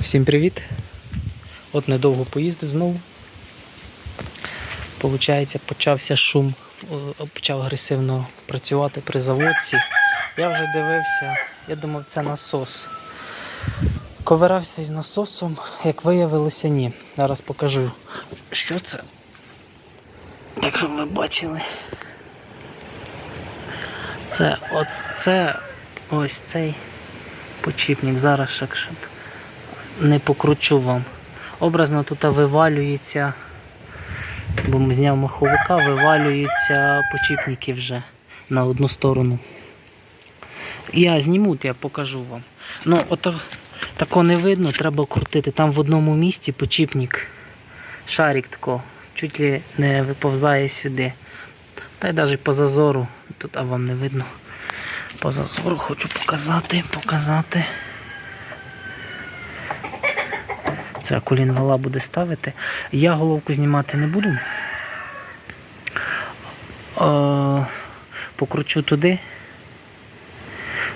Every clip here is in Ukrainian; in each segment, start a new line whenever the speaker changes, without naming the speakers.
Всім привіт! От недовго поїздив знову. Получається, почався шум, е, почав агресивно працювати при заводці. Я вже дивився, я думав, це насос. Ковирався із насосом, як виявилося, ні. Зараз покажу, що це. Так щоб ви бачили. Це, от, це ось цей почіпник. Зараз щоб не покручу вам. Образно тут вивалюється, бо ми зняв маховика, вивалюються почіпники вже на одну сторону. Я зніму, я покажу вам. Ну, ото, тако не видно, треба крутити. Там в одному місці почіпник, шарик тако, чуть ли не виповзає сюди. Та й навіть по зазору, тут а вам не видно. По зазору хочу показати, показати. Це колін вала буде ставити. Я головку знімати не буду. Е, покручу туди.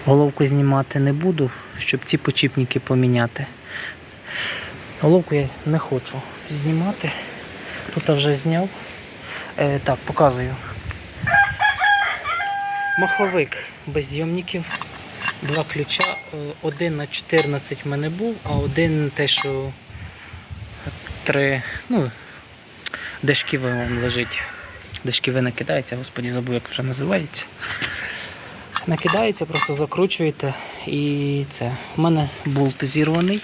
Головку знімати не буду, щоб ці почіпники поміняти. Головку я не хочу знімати. Тут я вже зняв. Е, так, показую. Маховик без зйомників. Два ключа. Е, Один на 14 в мене був, а один те, що три, ну, де шківи вон лежить. Де шківи накидається, господі забув, як вже називається. Накидається, просто закручуєте і це. У мене болт зірваний.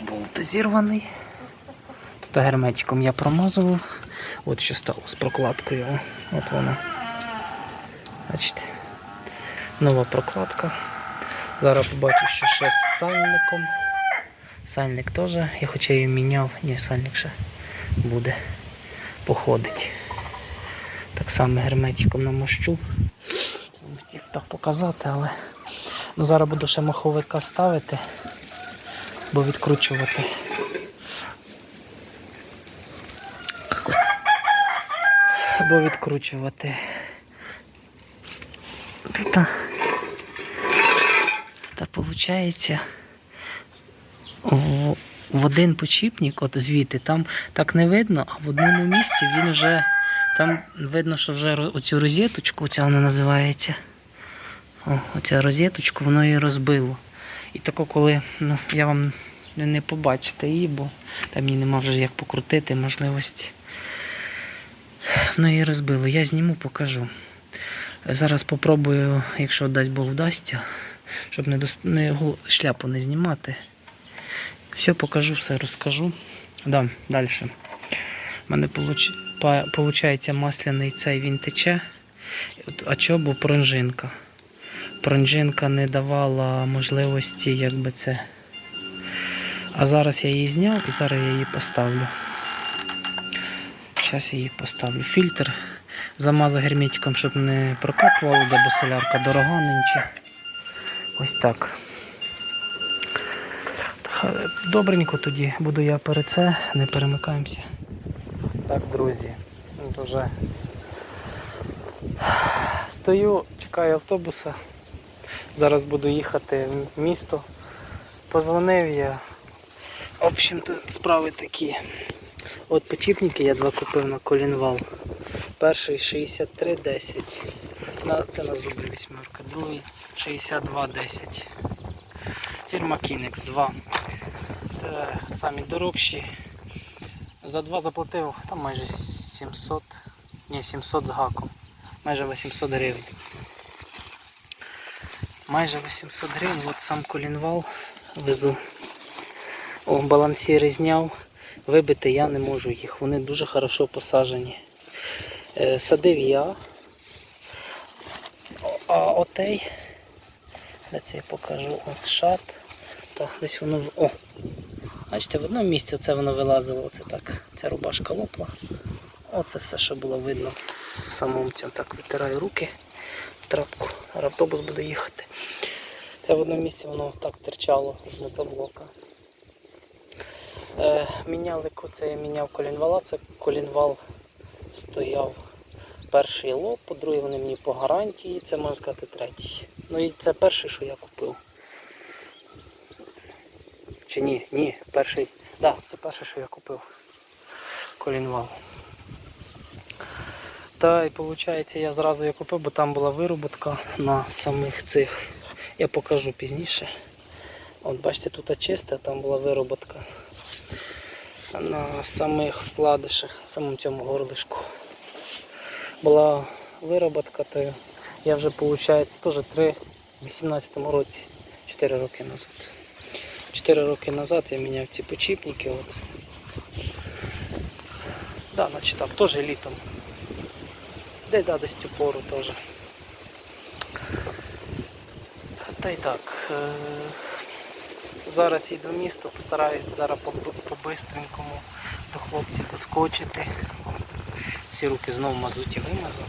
Болт зірваний. Тут герметиком я промазував. От що стало з прокладкою. От воно. Бачите. Нова прокладка. Зараз побачу, що ще з сальником. Сальник теж, я хоча її міняв, ні, сальник ще буде походить. Так само герметиком намощу. Хотів так показати, але ну, зараз буду ще маховика ставити, бо відкручувати. Або відкручувати. Тут, та виходить в, в один почіпник, от звідти, там так не видно, а в одному місці він вже там видно, що вже оцю розеточку, ця вона називається. О, оця розеточку, воно її розбило. І тако, коли ну, я вам не, побачите її, бо там її нема вже як покрутити можливості. Воно її розбило. Я зніму, покажу. Зараз попробую, якщо дасть Бог вдасться, щоб не, дос... не шляпу не знімати. Все покажу, все розкажу. Да, далі. У мене получається масляний цей він тече. А чого? Бо пронжинка. Пронжинка не давала можливості, якби це. А зараз я її зняв і зараз я її поставлю. Зараз я її поставлю. Фільтр замазав герметиком, щоб не прокапувало, бо солярка дорога нинче. Ось так. Ха- Добренько тоді буду я перед це, не перемикаємося. Так, друзі, от уже стою, чекаю автобуса. Зараз буду їхати в місто. Позвонив я. В общем-то, справи такі. От почіпники я два купив на колінвал. Перший 63,10. На, це на зубі вісьмерка. Другий 62,10. Фірма Kinex 2. Це самі дорогші. За два заплатив там майже 700, ні, 700 з гаком. Майже 800 гривень. Майже 800 гривень, от сам колінвал везу. О, балансіри зняв. Вибити я не можу їх, вони дуже хорошо посаджені. Е, садив я. А отей, де це я покажу, от шат. Так, десь воно в. О! Бачите, в одному місці це воно вилазило, оце так. Ця рубашка лопла. Оце все, що було видно в самому цьому. Так, витираю руки трапку. Автобус буде їхати. Це в одному місці воно так терчало з мотоблока. Е, міняли це я міняв колінвала, це колінвал стояв перший лоб, по-друге, вони мені по гарантії, це можна сказати третій. Ну і це перший, що я купив. Чи ні, ні, перший. Да, це перше, що я купив. Колінвал. Та і виходить, я зразу я купив, бо там була вироботка на самих цих. Я покажу пізніше. От бачите, тут чисте, там була вироботка на самих вкладишах, самому цьому горлишку. Була вироботка, то я вже виходить теж 3 в 18-му році, 4 роки назад. 4 роки назад я міняв ці почіпники. От. Да, значить так, теж літом. Де да, десь цю пору теж. Та й так. Е- зараз їду в місто, постараюсь зараз по- по-бистренькому до хлопців заскочити. От. Всі руки знову в мазуті вимазав.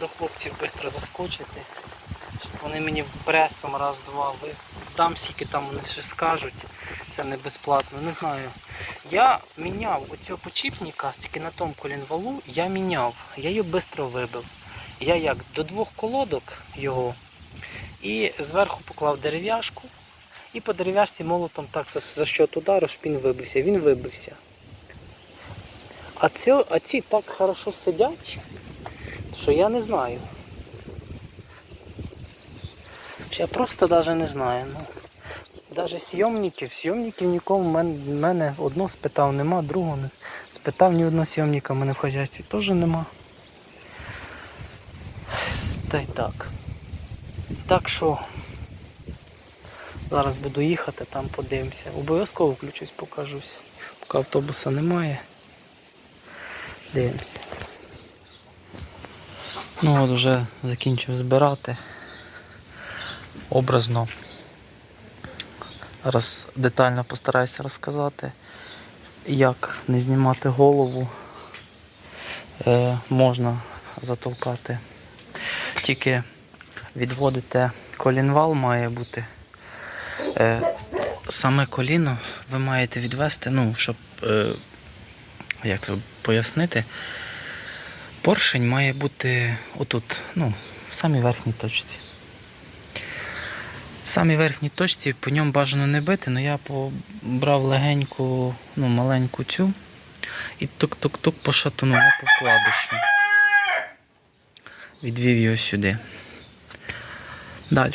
До хлопців швидко заскочити, щоб вони мені пресом раз-два ви дам скільки там вони ще скажуть. Це не безплатно, не знаю. Я міняв оцього почіпника, тільки на тому колінвалу я міняв. Я його швидко вибив. Я як до двох колодок його і зверху поклав дерев'яшку. І по дерев'яшці молотом так за, счет удару, щоб він вибився. Він вибився. А ці, а ці так хорошо сидять, що я не знаю. Я просто навіть не знаю. Ну, навіть сйомників, сйомників нікого в мене, одного спитав, нема, другого не спитав ні одного сйомника в мене в хазяйстві теж нема. Та й так. Так що зараз буду їхати, там подивимося. Обов'язково включусь, покажусь. Поки автобуса немає. Дивимося. Ну от вже закінчив збирати. Образно. Раз детально постараюся розказати, як не знімати голову. Е, можна затолкати. Тільки відводите колінвал має бути. Е, саме коліно ви маєте відвести, ну, щоб е, як це пояснити, поршень має бути отут, ну, в самій верхній точці. Самій верхній точці по ньому бажано не бити, але я побрав легеньку, ну, маленьку цю і тук-тук-тук по шатуну, по вкладишу. Відвів його сюди. Далі.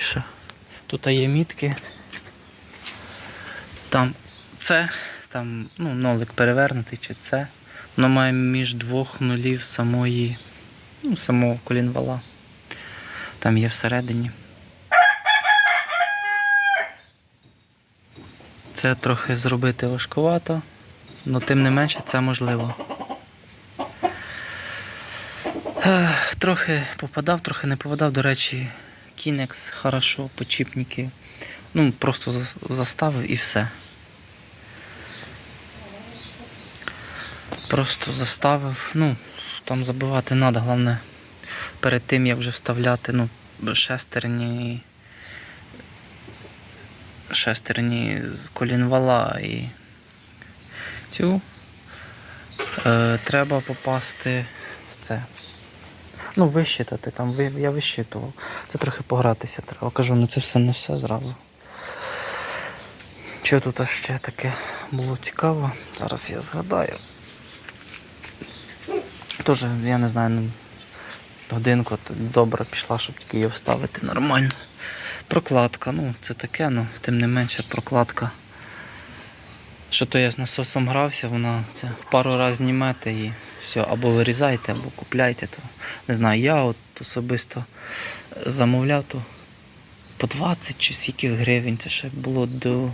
Тут є мітки. Там це, там ну, нолик перевернутий чи це. Воно має між двох нулів самої, ну, самого колінвала. Там є всередині. Це трохи зробити важкувато, але тим не менше це можливо. Трохи попадав, трохи не попадав. До речі, кінекс хорошо, почіпники. Ну, просто заставив і все. Просто заставив. Ну, там забивати треба, головне. Перед тим як вже вставляти, ну, шестерні. Шестерні з колінвала і цю. Е, треба попасти в це. Ну, вищитати там, я вищитував. Це трохи погратися треба. Кажу, ну це все не все зразу. Що тут ще таке було цікаво? Зараз я згадаю. Тоже, я не знаю, ну, годинку добре пішла, щоб тільки її вставити нормально. Прокладка, ну це таке, ну, тим не менше прокладка. Що то я з насосом грався, вона це пару разів знімете і все, або вирізайте, або купляйте. То, не знаю, я от особисто замовляв то по 20 чи скільки гривень. Це ще було до,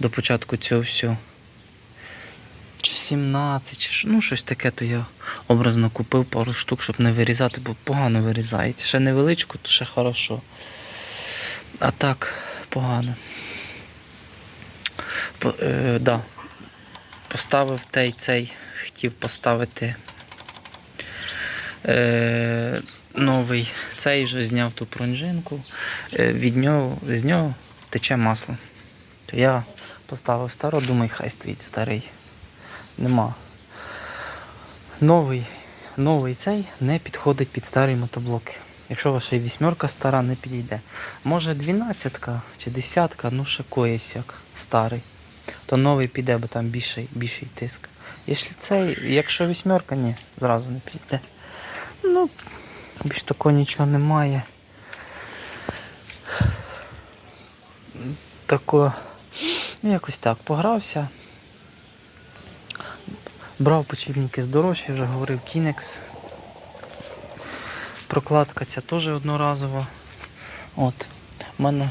до початку цього всього. Чи 17, чи ну щось таке, то я образно купив пару штук, щоб не вирізати, бо погано вирізається. Ще невеличку, то ще хорошо. А так, погано. По, е, да. Поставив той цей, хотів поставити е, новий цей же зняв ту пружинку, е, від нього, з нього тече масло. То я поставив стару, думаю, хай стоїть старий. Нема. Новий, новий цей не підходить під старі мотоблоки. Якщо ваша і вісьмерка стара, не підійде. Може дванадцятка чи десятка, ну ще коїсь як старий. То новий піде, бо там більший, більший тиск. Якщо цей, якщо вісьмерка, ні, зразу не піде. Ну, більш такого нічого немає. Тако, ну якось так, погрався. Брав почіпники здорожчі, вже говорив Кінекс. Прокладка ця теж одноразова. От. У мене.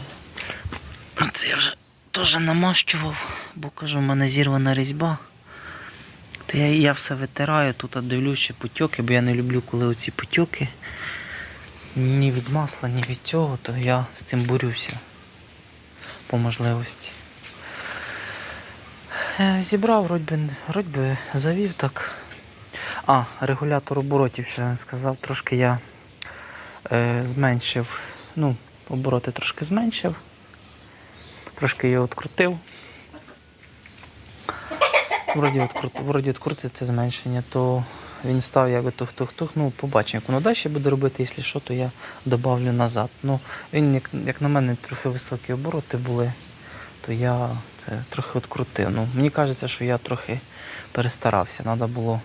Це я вже теж намащував, бо кажу, в мене зірвана різьба. То я, я все витираю, тут ще потьоки, бо я не люблю, коли оці потьоки. Ні від масла, ні від цього, то я з цим борюся по можливості. Е, Зібрав, вроді би, вроді би завів так. А, регулятор оборотів, що не сказав, трошки я зменшив. Ну, обороти трошки зменшив. Трошки його відкрутив. Вроді відкрутив, вроді це зменшення, то він став як тух-тух-тух. Ну, побачимо, як воно далі буде робити, якщо що, то я додавлю назад. Ну, він, як, як на мене, трохи високі обороти були, то я це трохи відкрутив. Ну, мені кажеться, що я трохи перестарався. Треба було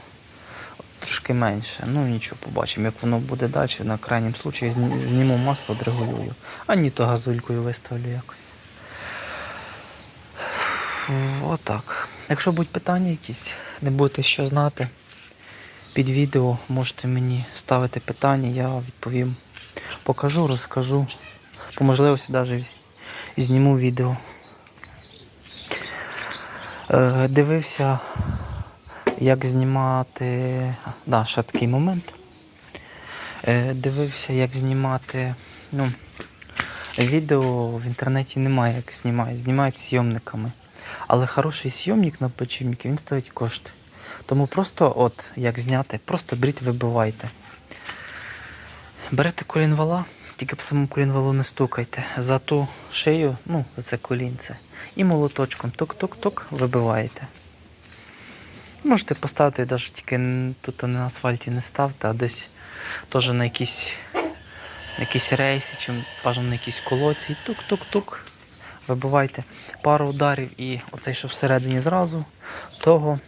трошки менше. Ну нічого, побачимо, як воно буде далі. На крайнім случаї зніму масло, відрегулюю. А ні, то газулькою виставлю якось. Отак. Якщо будуть питання якісь, не будете що знати, під відео можете мені ставити питання, я відповім. Покажу, розкажу. По можливості навіть зніму відео. Е, дивився, як знімати. Да, ще такий момент. Е, дивився, як знімати. Ну, відео в інтернеті немає, як знімають. Знімають зйомниками. Але хороший зйомник на почівнику, він стоїть кошти. Тому просто от як зняти, просто беріть, вибивайте. Берете колінвала, тільки по самому колінвалу не стукайте. За ту шию, ну, за це колінце. І молоточком тук-тук-тук вибиваєте. Можете поставити навіть тільки тут на асфальті не ставте, а десь теж на якісь, якісь рейси, чи бажано на якісь колоці. Тук-тук-тук. Вибивайте пару ударів і оцей, що всередині зразу, того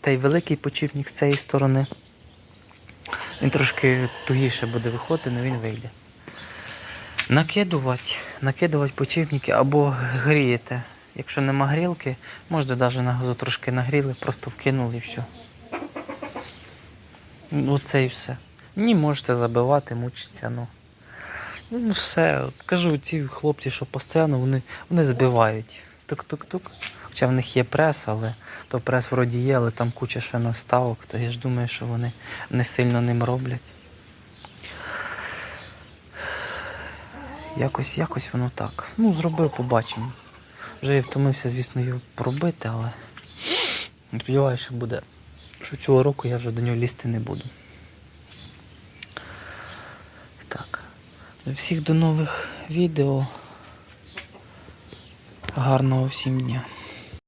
той великий почіпник з цієї сторони. Він трошки тугіше буде виходити, але він вийде. Накидувати, накидувати почіпники або грієте. Якщо нема грілки, можете навіть на газу трошки нагріли, просто вкинули і все. Оце і все. Ні, можете забивати, мучитися, ну. Ну, все, от кажу, ці хлопці, що постійно, вони, вони збивають. Тук-тук-тук. Хоча в них є прес, але то прес вроді є, але там куча ще наставок, то я ж думаю, що вони не сильно ним роблять. Якось, якось воно так. Ну, зробив, побачимо. Вже я втомився, звісно, його пробити, але сподіваюся, що буде. Що цього року я вже до нього лізти не буду. Так. Всіх до нових відео. Гарного всім дня.